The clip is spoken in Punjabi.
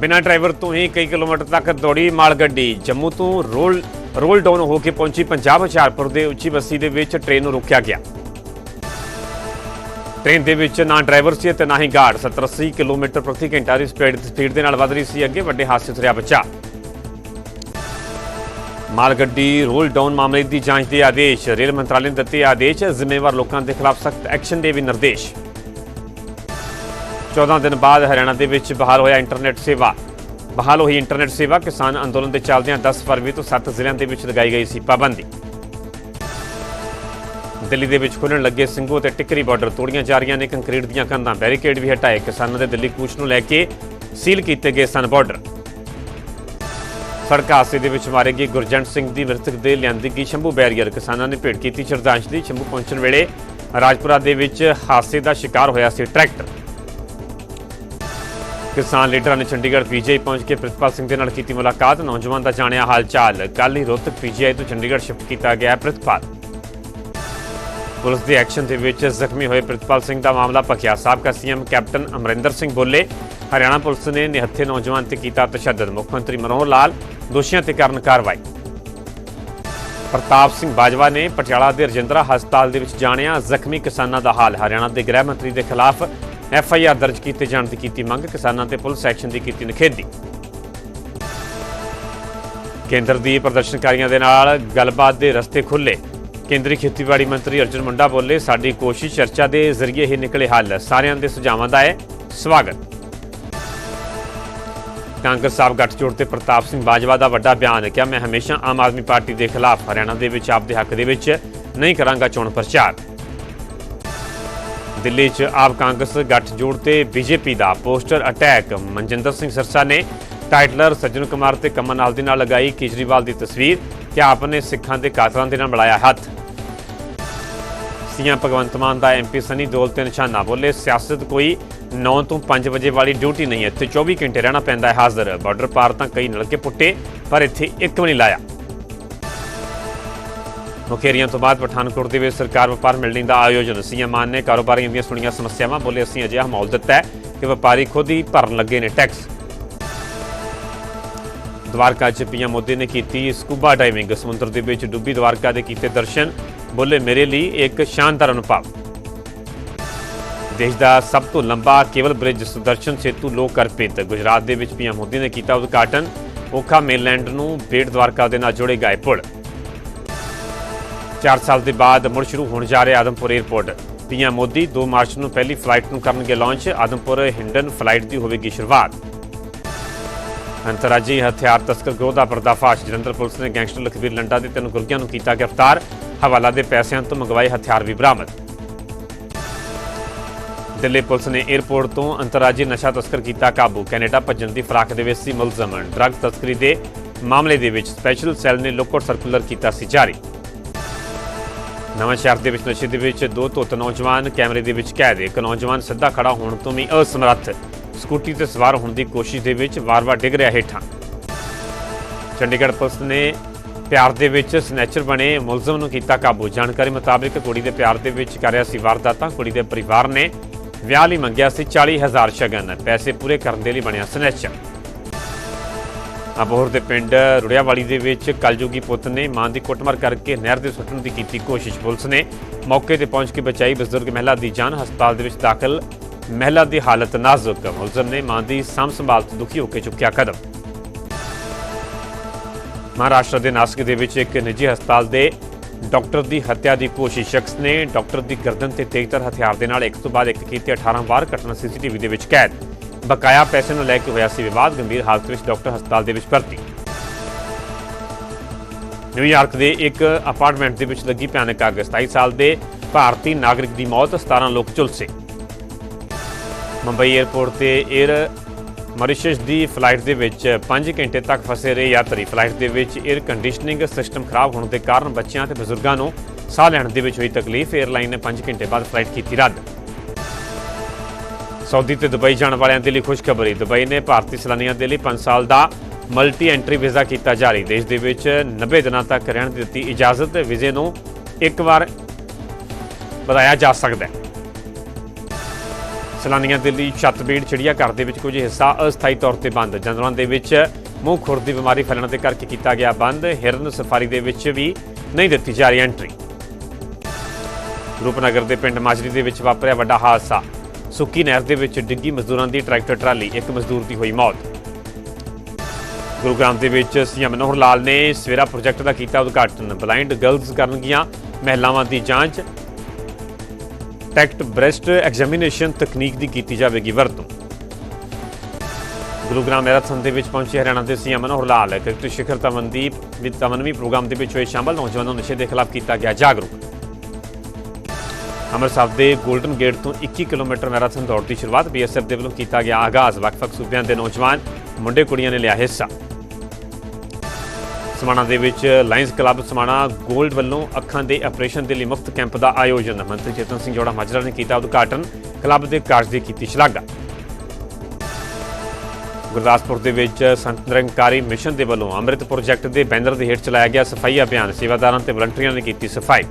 ਬਿਨਾਂ ਡਰਾਈਵਰ ਤੋਂ ਹੀ ਕਈ ਕਿਲੋਮੀਟਰ ਤੱਕ ਦੌੜੀ ਮਾਲ ਗੱਡੀ ਜੰਮੂ ਤੋਂ ਰੋਲ ਰੋਲ ਡਾਊਨ ਹੋ ਕੇ ਪਹੁੰਚੀ ਪੰਜਾਬ ਹੁਸ਼ਿਆਰਪੁਰ ਦੇ ਉੱਚੀ ਬੱਸੀ ਦੇ ਵਿੱਚ ਟ੍ਰੇਨ ਨੂੰ ਰੋਕਿਆ ਗਿਆ। ਟ੍ਰੇਨ ਦੇ ਵਿੱਚ ਨਾ ਡਰਾਈਵਰ ਸੀ ਅਤੇ ਨਾ ਹੀ ਗਾਰਡ। 70-80 ਕਿਲੋਮੀਟਰ ਪ੍ਰਤੀ ਘੰਟਾ ਦੀ ਸਪੀਡ ਸਪੀਡ ਦੇ ਨਾਲ ਵਧ ਰਹੀ ਸੀ। ਅੱਗੇ ਵੱਡੇ ਹਾਦਸੇ ਤੋਂ ਰਿਹਾ ਬਚਾ। ਮਾਲ ਗੱਡੀ ਰੋਲ ਡਾਊਨ ਮਾਮਲੇ ਦੀ ਜਾਂਚ ਦੇ ਆਦੇਸ਼ ਰੇਲ ਮੰਤਰਾਲੇ ਨੇ ਦਿੱਤੇ ਆਦੇਸ਼। ਜ਼ਿੰਮੇਵਾਰ ਲੋਕਾਂ ਦੇ ਖਿਲਾਫ ਸਖਤ ਐਕਸ਼ਨ ਦੇ ਵੀ ਨਿਰਦੇਸ਼। 14 ਦਿਨ ਬਾਅਦ ਹਰਿਆਣਾ ਦੇ ਵਿੱਚ ਬਹਾਲ ਹੋਇਆ ਇੰਟਰਨੈਟ ਸੇਵਾ। ਬਹਾਲ ਹੋਈ ਇੰਟਰਨੈਟ ਸੇਵਾ ਕਿਸਾਨ ਅੰਦੋਲਨ ਦੇ ਚੱਲਦਿਆਂ 10 ਫਰਵਰੀ ਤੋਂ 7 ਜ਼ਿਲ੍ਹਿਆਂ ਦੇ ਵਿੱਚ ਲਗਾਈ ਗਈ ਸੀ ਪਾਬੰਦੀ। ਦਿੱਲੀ ਦੇ ਵਿੱਚ ਖੁੱਲਣ ਲੱਗੇ ਸਿੰਘੋ ਤੇ ਟਿੱਕਰੀ ਬਾਰਡਰ ਤੋੜੀਆਂ ਜਾ ਰਹੀਆਂ ਨੇ। ਕੰਕਰੀਟ ਦੀਆਂ ਕੰਧਾਂ ਬੈਰੀਕੇਡ ਵੀ ਹਟਾਏ ਕਿਸਾਨਾਂ ਦੇ ਦਿੱਲੀ ਕੂਚ ਨੂੰ ਲੈ ਕੇ ਸੀਲ ਕੀਤੇ ਗਏ ਸਨ ਬਾਰਡਰ। ਸੜਕ ਹਾਦਸੇ ਦੇ ਵਿੱਚ ਮਾਰੇ ਗਏ ਗੁਰਜੰਟ ਸਿੰਘ ਦੀ ਮ੍ਰਿਤਕ ਦੇ ਲਿਆਂਦੀ ਗਈ ਸ਼ੰਭੂ ਬੈਰੀਅਰ। ਕਿਸਾਨਾਂ ਨੇ ਭੇਟ ਕੀਤੀ ਸ਼ਰਧਾਂਜਲੀ। ਸ਼ੰਭੂ ਪਹੁੰਚਣ ਵੇਲੇ ਰਾਜਪੁਰਾ ਦੇ ਵਿੱਚ ਹਾਦਸੇ ਦਾ ਸ਼ਿਕਾਰ ਹੋਇਆ ਸੀ ਟਰੈਕਟਰ। ਕਿਸਾਨ ਲੀਡਰਾਂ ਨੇ ਚੰਡੀਗੜ੍ਹ ਪੀਜੀਆਈ ਪਹੁੰਚ ਕੇ ਪ੍ਰਿਤਪਾਲ ਸਿੰਘ ਦੇ ਨਾਲ ਕੀਤੀ ਮੁਲਾਕਾਤ। ਨੌਜਵਾਨ ਦਾ ਜਾਣਿਆ ਹਾਲ ਚਾਲ। ਕੱਲ੍ਹ ਹੀ ਰੋਹਤਕ ਪੀਜੀਆਈ ਤੋਂ ਚੰਡੀਗੜ੍ਹ ਸ਼ਿਫਟ ਕੀਤਾ ਗਿਆ ਪ੍ਰਿਤਪਾਲ। ਪੁਲਿਸ ਦੇ ਐਕਸ਼ਨ ਦੇ ਵਿੱਚ ਜ਼ਖਮੀ ਹੋਏ ਪ੍ਰਿਤਪਾਲ ਸਿੰਘ ਦਾ ਮਾਮਲਾ ਭਖਿਆ। ਸਾਬਕਾ ਸੀਐਮ ਕੈਪਟਨ ਅਮਰਿੰਦਰ ਸਿੰਘ ਬੋਲੇ, ਹਰਿਆਣਾ ਪੁਲਿਸ ਨੇ ਨਿਹੱਥੇ ਨੌਜਵਾਨ ਤੇ ਕੀਤਾ ਤਸ਼ੱਦਦ। ਮੁੱਖ ਮੰਤਰੀ ਮਨੋਹਰ ਲਾਲ ਦੋਸ਼ੀਆਂ ਤੇ ਕਰਨ ਕਾਰਵਾਈ। ਪ੍ਰਤਾਪ ਸਿੰਘ ਬਾਜਵਾ ਨੇ ਪਟਿਆਲਾ ਦੇ ਰਜਿੰਦਰਾ ਹਸਪਤਾਲ ਦੇ ਵਿੱਚ ਜਾਣਿਆ ਜ਼ਖਮੀ ਕਿਸਾਨਾਂ ਦਾ ਹਾਲ। ਹਰਿਆਣਾ ਦੇ ਗ੍ਰਹਿ ਮੰਤਰੀ ਦੇ ਖਿਲਾਫ ਐਫ ਆਈ ਆਰ ਦਰਜ ਕੀਤੇ ਜਾਣ ਦੀ ਕੀਤੀ ਮੰਗ, ਕਿਸਾਨਾਂ ਤੇ ਪੁਲਿਸ ਐਕਸ਼ਨ ਦੀ ਕੀਤੀ ਨਿਖੇਧੀ। ਕੇਂਦਰ ਦੀ ਪ੍ਰਦਰਸ਼ਨਕਾਰੀਆਂ ਦੇ ਨਾਲ ਗੱਲਬਾਤ ਦੇ ਰਸਤੇ ਖੁੱਲੇ ਕੇਂਦਰੀ ਖੇਤੀਬਾੜੀ ਮੰਤਰੀ ਅਰਜੁਨ ਮੁੰਡਾ ਬੋਲੇ, ਸਾਡੀ ਕੋਸ਼ਿਸ਼ ਚਰਚਾ ਦੇ ਜ਼ਰੀਏ ਹੀ ਨਿਕਲੇ ਹੱਲ। ਸਾਰਿਆਂ ਦੇ ਸੁਝਾਵਾਂ ਦਾ ਹੈ ਸਵਾਗਤ। ਕਾਂਗਰਸ ਸਾਹਿਬ ਗੱਠਜੋੜ ਤੇ ਪ੍ਰਤਾਪ ਸਿੰਘ ਬਾਜਵਾ ਦਾ ਵੱਡਾ ਬਿਆਨ ਹੈ ਕਿ ਮੈਂ ਹਮੇਸ਼ਾ ਆਮ ਆਦਮੀ ਪਾਰਟੀ ਦੇ ਖਿਲਾਫ ਹਰਿਆਣਾ ਦੇ ਵਿੱਚ ਆਪ ਦੇ ਹੱਕ ਦੇ ਵਿੱਚ ਨਹੀਂ ਕਰਾਂਗਾ ਚੋਣ ਪ੍ਰਚਾਰ। ਦਿੱਲੀ 'ਚ ਆਪ ਕਾਂਗਰਸ ਗੱਠਜੋੜ ਤੇ ਬੀਜੇਪੀ ਦਾ ਪੋਸਟਰ ਅਟੈਕ। ਮਨਜਿੰਦਰ ਸਿੰਘ ਸਰਸਾ ਨੇ ਟਾਈਟਲਰ ਸੱਜਣ ਕੁਮਾਰ ਤੇ ਕਮਨਾਲ ਦੇ ਨਾਲ ਲਗਾਈ ਕੇਜਰੀਵਾਲ ਦੀ ਤਸਵੀਰ ਕਿ ਆਪ ਨੇ ਸਿੱਖਾਂ ਦੇ ਕਾਤਲਾਂ ਦੇ ਨਾਲ ਮਿਲਾਇਆ ਹੱਥ। ਸੀਐਮ ਭਗਵੰਤ ਮਾਨ ਦਾ ਐਮਪੀ ਸਨੀ ਦਿਓਲ ਤੇ ਨਿਸ਼ਾਨਾ ਬੋਲੇ, ਸਿਆਸਤ ਕੋਈ 9 ਤੋਂ 5 ਵਜੇ ਵਾਲੀ ਡਿਊਟੀ ਨਹੀਂ ਹੈ ਇੱਥੇ 24 ਘੰਟੇ ਰਹਿਣਾ ਪੈਂਦਾ ਹੈ ਹਾਜ਼ਰ। ਬਾਰਡਰ ਪਾਰ ਤਾਂ ਕਈ ਨਲਕੇ ਪੁੱਟੇ, ਪਰ ਇੱਥੇ ਇੱਕ ਵੀ ਨਹੀਂ ਲਾਇਆ। ਮੁਖੇਰੀਆਂ ਤੋਂ ਬਾਅਦ ਪਠਾਨਕੋਟ ਦੇ ਵਿੱਚ ਸਰਕਾਰ ਵਪਾਰ ਮਿਲਣੀ ਦਾ ਆਯੋਜਨ। ਸੀਐਮ ਮਾਨ ਨੇ ਕਾਰੋਬਾਰੀਆਂ ਦੀਆਂ ਸੁਣੀਆਂ ਸਮੱਸਿਆਵਾਂ ਬੋਲੇ ਅਸੀਂ ਅਜਿਹਾ ਮਾਹੌਲ ਦਿੱਤਾ ਹੈ ਕਿ ਵਪਾਰੀ ਖੁਦ ਹੀ ਭਰਨ ਲੱਗੇ ਨੇ ਟੈਕਸ। ਦਵਾਰਕਾ 'ਚ ਪੀਐਮ ਮੋਦੀ ਨੇ ਕੀਤੀ ਸਕੂਬਾ ਡਾਈਵਿੰਗ। ਸਮੁੰਦਰ ਦੇ ਵਿੱਚ ਡੁੱਬੀ ਦਵਾਰਕਾ ਦੇ ਕੀਤੇ ਦਰਸ਼ਨ ਬੋਲੇ ਮੇਰੇ ਲਈ ਇੱਕ ਸ਼ਾਨਦਾਰ ਅਨੁਭਵ। ਦੇਸ਼ ਦਾ ਸਭ ਤੋਂ ਲੰਬਾ ਕੇਬਲ ਬ੍ਰਿਜ ਸੁਦਰਸ਼ਨ ਸੇਤੂ ਲੋਕ ਅਰਪਿਤ। ਗੁਜਰਾਤ ਦੇ ਵਿੱਚ ਪੀਐਮ ਮੋਦੀ ਨੇ ਕੀਤਾ ਉਦਘਾਟਨ। ਓਖਾ ਮੇਨਲੈਂਡ ਨੂੰ ਬੇਟ ਦਵਾਰਕਾ ਦੇ ਨਾਲ ਜੋੜੇਗਾ ਇਹ ਪੁਲ। 4 ਸਾਲ ਦੇ ਬਾਅਦ ਮੁੜ ਸ਼ੁਰੂ ਹੋਣ ਜਾ ਰਿਹਾ Adampur airport PM Modi 2 March ਨੂੰ ਪਹਿਲੀ ਫਲਾਈਟ ਨੂੰ ਕਰਨਗੇ ਲਾਂਚ, ਆਦਮਪੁਰ ਹਿੰਡਨ ਫਲਾਈਟ ਦੀ ਹੋਵੇਗੀ ਸ਼ੁਰੂਆਤ। ਅੰਤਰਰਾਜੀ ਹਥਿਆਰ ਤਸਕਰ ਗਰੋਹ ਦਾ ਪਰਦਾਫਾਸ਼, ਜਲੰਧਰ ਪੁਲਿਸ ਨੇ ਗੈਂਗਸਟਰ ਲਖਵੀਰ ਲੰਡਾ ਦੇ ਤਿੰਨ ਗੁਰਗਿਆਂ ਨੂੰ ਕੀਤਾ ਗ੍ਰਿਫਤਾਰ, ਹਵਾਲਾ ਦੇ ਪੈਸਿਆਂ ਤੋਂ ਮੰਗਵਾਏ ਹਥਿਆਰ ਵੀ ਬਰਾਮਦ। ਦਿੱਲੀ ਪੁਲਿਸ ਨੇ 에ਅਰਪੋਰਟ ਤੋਂ ਅੰਤਰਰਾਜੀ ਨਸ਼ਾ ਤਸਕਰ ਕੀਤਾ ਕਾਬੂ, ਕੈਨੇਡਾ ਭੱਜਣ ਦੀ ਫਰਾਕ ਦੇ ਵਿੱਚ ਸੀ ਮੁਲਜ਼ਮ। ਡਰੱਗ ਤਸਕਰੀ ਦੇ ਮਾਮਲੇ ਦੇ ਵਿੱਚ ਸਪੈਸ਼ਲ ਸੈੱਲ ਨੇ ਲੋਕਰ ਸਰਕੂਲਰ ਕੀਤਾ ਸੀ ਜਾਰੀ। ਨਵਾਂ ਸ਼ਹਿਰ ਦੇ ਵਿੱਚ, ਨਸ਼ੇ ਦੇ ਵਿੱਚ ਦੋ ਧੁੱਤ ਨੌਜਵਾਨ, ਕੈਮਰੇ ਦੇ ਵਿੱਚ ਕੈਦ। ਇੱਕ ਨੌਜਵਾਨ ਸਿੱਧਾ ਖੜਾ ਹੋਣ ਤੋਂ ਵੀ ਅਸਮਰੱਥ। ਸਕੂਟੀ ਤੇ ਸਵਾਰ ਹੋਣ ਦੀ ਕੋਸ਼ਿਸ਼ ਦੇ ਵਿੱਚ ਵਾਰ-ਵਾਰ ਡਿੱਗ ਰਿਹਾ ਹੇਠਾਂ। ਚੰਡੀਗੜ੍ਹ ਪੁਲਿਸ ਨੇ ਪਿਆਰ ਦੇ ਵਿੱਚ ਸਨੈਚਰ ਬਣੇ ਮੁਲਜ਼ਮ ਨੂੰ ਕੀਤਾ ਕਾਬੂ। ਜਾਣਕਾਰੀ ਮੁਤਾਬਿਕ ਕੁੜੀ ਦੇ ਪਿਆਰ ਦੇ ਵਿੱਚ ਕਰ ਰਿਹਾ ਸੀ ਵਾਰਦਾਤਾਂ। ਕੁੜੀ ਦੇ ਪਰਿਵਾਰ ਨੇ ਵਿਆਹ ਲਈ ਮੰਗਿਆ ਸੀ 40000 ਸ਼ਗਨ। ਪੈਸੇ ਪੂਰੇ ਕਰਨ ਦੇ ਲਈ ਬਣਿਆ ਸਨੈਚਰ। ਅਬੋਹਰ ਦੇ ਪਿੰਡ ਰੁੜਿਆਵਾਲੀ ਦੇ ਵਿੱਚ ਕਲਯੁਗੀ ਪੁੱਤ ਨੇ ਮਾਂ ਦੀ ਕੁੱਟਮਾਰ ਕਰਕੇ ਨਹਿਰ ਦੇ ਸੁੱਟਣ ਦੀ ਕੀਤੀ ਕੋਸ਼ਿਸ਼। ਪੁਲਿਸ ਨੇ ਮੌਕੇ ਤੇ ਪਹੁੰਚ ਕੇ ਬਚਾਈ ਬਜ਼ੁਰਗ ਮਹਿਲਾ ਦੀ ਜਾਨ। ਹਸਪਤਾਲ ਦੇ ਵਿੱਚ ਦਾਖਲ ਮਹਿਲਾ ਦੀ ਹਾਲਤ ਨਾਜ਼ੁਕ। ਮੁਲਜ਼ਮ ਨੇ ਮਾਂ ਦੀ ਸਾਂਭ ਸੰਭਾਲ ਤੋਂ ਦੁਖੀ ਹੋ ਕੇ ਚੁੱਕਿਆ ਕਦਮ। ਮਹਾਰਾਸ਼ਟਰ ਦੇ ਨਾਸਿਕ ਦੇ ਵਿੱਚ ਇੱਕ ਨਿੱਜੀ ਹਸਪਤਾਲ ਦੇ ਡਾਕਟਰ ਦੀ ਹੱਤਿਆ ਦੀ ਕੋਸ਼ਿਸ਼। ਸ਼ਖਸ ਨੇ ਡਾਕਟਰ ਦੀ ਗਰਦਨ ਤੇ ਤੇਜ਼ਤਰ ਹਥਿਆਰ ਦੇ ਨਾਲ ਇੱਕ ਤੋਂ ਬਾਅਦ ਇੱਕ ਕੀਤੇ 18 ਵਾਰ ਘਟਨਾ ਸੀਸੀਟੀਵੀ ਦੇ ਵਿੱਚ ਕੈਦ। ਬਕਾਇਆ ਪੈਸੇ ਨੂੰ ਲੈ ਕੇ ਹੋਇਆ ਸੀ ਵਿਵਾਦ, ਗੰਭੀਰ ਹਾਲਤ ਵਿੱਚ ਡਾਕਟਰ ਹਸਪਤਾਲ ਦੇ ਵਿੱਚ ਭਰਤੀ। ਨਿਊਯਾਰਕ ਦੇ ਇੱਕ ਅਪਾਰਟਮੈਂਟ ਦੇ ਵਿੱਚ ਲੱਗੀ ਭਿਆਨਕ ਅੱਗ 27 ਸਾਲ ਦੇ ਭਾਰਤੀ ਨਾਗਰਿਕ ਦੀ ਮੌਤ 17 ਲੋਕ ਝੁਲਸੇ। ਮੁੰਬਈ 에어ਪੋਰਟ ਤੇ 에ਅਰ ਮੌਰੀਸ਼ਸ ਦੀ ਫਲਾਈਟ ਦੇ ਵਿੱਚ 5 ਘੰਟੇ ਤੱਕ ਫਸੇ ਰਹੇ ਯਾਤਰੀ। ਫਲਾਈਟ ਦੇ ਵਿੱਚ 에ਅਰ ਕੰਡੀਸ਼ਨਿੰਗ ਸਿਸਟਮ ਖਰਾਬ ਹੋਣ ਦੇ ਕਾਰਨ ਬੱਚਿਆਂ ਤੇ ਬਜ਼ੁਰਗਾਂ ਨੂੰ ਸਾਹ ਲੈਣ ਦੇ ਵਿੱਚ ਹੋਈ ਤਕਲੀਫ। 에ਅਰਲਾਈਨ ਨੇ 5 ਘੰਟੇ ਬਾਅਦ ਫਲਾਈਟ ਕੀਤੀ ਰੱਦ। ਸਾਊਦੀ ਤੇ ਦੁਬਈ ਜਾਣ ਵਾਲਿਆਂ ਦੇ ਲਈ ਖੁਸ਼ਖਬਰੀ। ਦੁਬਈ ਨੇ ਭਾਰਤੀ ਸੈਲਾਨੀਆਂ ਦੇ ਲਈ 5 ਸਾਲ ਦਾ ਮਲਟੀ ਐਂਟਰੀ ਵੀਜ਼ਾ ਕੀਤਾ ਜਾਰੀ। ਦੇਸ਼ ਦੇ ਵਿੱਚ 90 ਦਿਨਾਂ ਤੱਕ ਰਹਿਣ ਦੀ ਦਿੱਤੀ ਇਜਾਜ਼ਤ। ਵੀਜ਼ੇ ਨੂੰ ਇੱਕ ਵਾਰ ਵਧਾਇਆ ਜਾ ਸਕਦਾ ਹੈ। ਸੈਲਾਨੀਆਂ ਦੇ ਲਈ ਛੱਤਬੀੜ ਚਿੜੀਆ ਘਰ ਦੇ ਵਿੱਚ ਕੁਝ ਹਿੱਸਾ ਅਸਥਾਈ ਤੌਰ ਤੇ ਬੰਦ। ਜੰਗਲਾਂ ਦੇ ਵਿੱਚ ਮੂੰਹ ਖੁਰ ਦੀ ਬਿਮਾਰੀ ਫੈਲਣ ਦੇ ਕਰਕੇ ਕੀਤਾ ਗਿਆ ਬੰਦ। ਹਿਰਨ ਸਫਾਰੀ ਦੇ ਵਿੱਚ ਵੀ ਨਹੀਂ ਦਿੱਤੀ ਜਾ ਰਹੀ ਐਂਟਰੀ। ਰੂਪਨਗਰ ਦੇ ਪਿੰਡ ਮਾਜਰੀ ਦੇ ਵਿੱਚ ਵਾਪਰਿਆ ਵੱਡਾ ਹਾਦਸਾ। ਸੁੱਕੀ ਨਹਿਰ ਦੇ ਵਿੱਚ ਡਿੱਗੀ ਮਜ਼ਦੂਰਾਂ ਦੀ ਟਰੈਕਟਰ ਟਰਾਲੀ, ਇੱਕ ਮਜ਼ਦੂਰ ਦੀ ਹੋਈ ਮੌਤ। ਗੁਰੂਗ੍ਰਾਮ ਦੇ ਵਿੱਚ ਸੀਐਮ ਮਨੋਹਰ ਲਾਲ ਨੇ ਸਵੇਰਾ ਪ੍ਰੋਜੈਕਟ ਦਾ ਕੀਤਾ ਉਦਘਾਟਨ। ਬਲਾਈਂਡ ਗਰਲਸ ਕਰਨਗੀਆਂ ਮਹਿਲਾਵਾਂ ਦੀ ਜਾਂਚ। ਟੈਕਟ ਬ੍ਰੈਸਟ ਐਗਜ਼ਾਮੀਨੇਸ਼ਨ ਤਕਨੀਕ ਦੀ ਕੀਤੀ ਜਾਵੇਗੀ ਵਰਤੋਂ। ਗੁਰੂਗ੍ਰਾਮ ਮੈਰਾਥਨ ਦੇ ਵਿੱਚ ਪਹੁੰਚੇ ਹਰਿਆਣਾ ਦੇ CM Manohar Lal. Cricket Shikhar Tamandeep with Tamanvi programme ਦੇ ਵਿੱਚ ਹੋਏ ਸ਼ਾਮਲ ਨੌਜਵਾਨਾਂ ਨੂੰ ਨਸ਼ੇ ਦੇ ਖਿਲਾਫ ਕੀਤਾ ਗਿਆ ਜਾਗਰੂਕ। ਅੰਮ੍ਰਿਤਸਰ ਦੇ 골ਡਨ ਗੇਟ ਤੋਂ 21 ਕਿਲੋਮੀਟਰ ਮੈਰਾਥਨ ਦੌੜ ਦੀ ਸ਼ੁਰੂਆਤ ਬੀਐਸਐਫ ਦੇ ਵੱਲੋਂ ਕੀਤਾ ਗਿਆ। ਆਗਾਜ਼, ਵੱਖ-ਵੱਖ ਸੂਬਿਆਂ ਦੇ ਨੌਜਵਾਨ, ਮੁੰਡੇ ਕੁੜੀਆਂ ਨੇ ਲਿਆ ਹਿੱਸਾ। ਸਮਾਣਾ ਦੇ ਵਿੱਚ ਲਾਇਨਸ ਕਲੱਬ ਸਮਾਣਾ 골ਡ ਵੱਲੋਂ ਅੱਖਾਂ ਦੇ ਆਪਰੇਸ਼ਨ ਦੇ ਲਈ ਮੁਫਤ ਕੈਂਪ ਦਾ ਆਯੋਜਨ। ਮੰਤਰੀ ਚੇਤਨ ਸਿੰਘ ਜੋੜਾ ਮਾਜਰਾ ਨੇ ਕੀਤਾ ਉਦਘਾਟਨ। ਕਲੱਬ ਦੇ ਕਾਰਜ ਦੀ ਕੀਤੀ ਸ਼ਲਾਘਾ। ਗੁਰਦਾਸਪੁਰ ਦੇ ਵਿੱਚ ਸੰਤ ਨਿਰੰਕਾਰੀ ਮਿਸ਼ਨ ਦੇ ਵੱਲੋਂ ਅੰਮ੍ਰਿਤ ਪ੍ਰੋਜੈਕਟ ਦੇ ਬੈਨਰ ਦੇ ਹੇਠ ਚਲਾਇਆ ਗਿਆ ਸਫ਼ਾਈ ਅਭਿਆਨ। ਸੇਵਾਦਾਰਾਂ ਤੇ ਵਲੰਟੀਅਰਾਂ ਨੇ ਕੀਤੀ ਸਫ਼ਾਈ।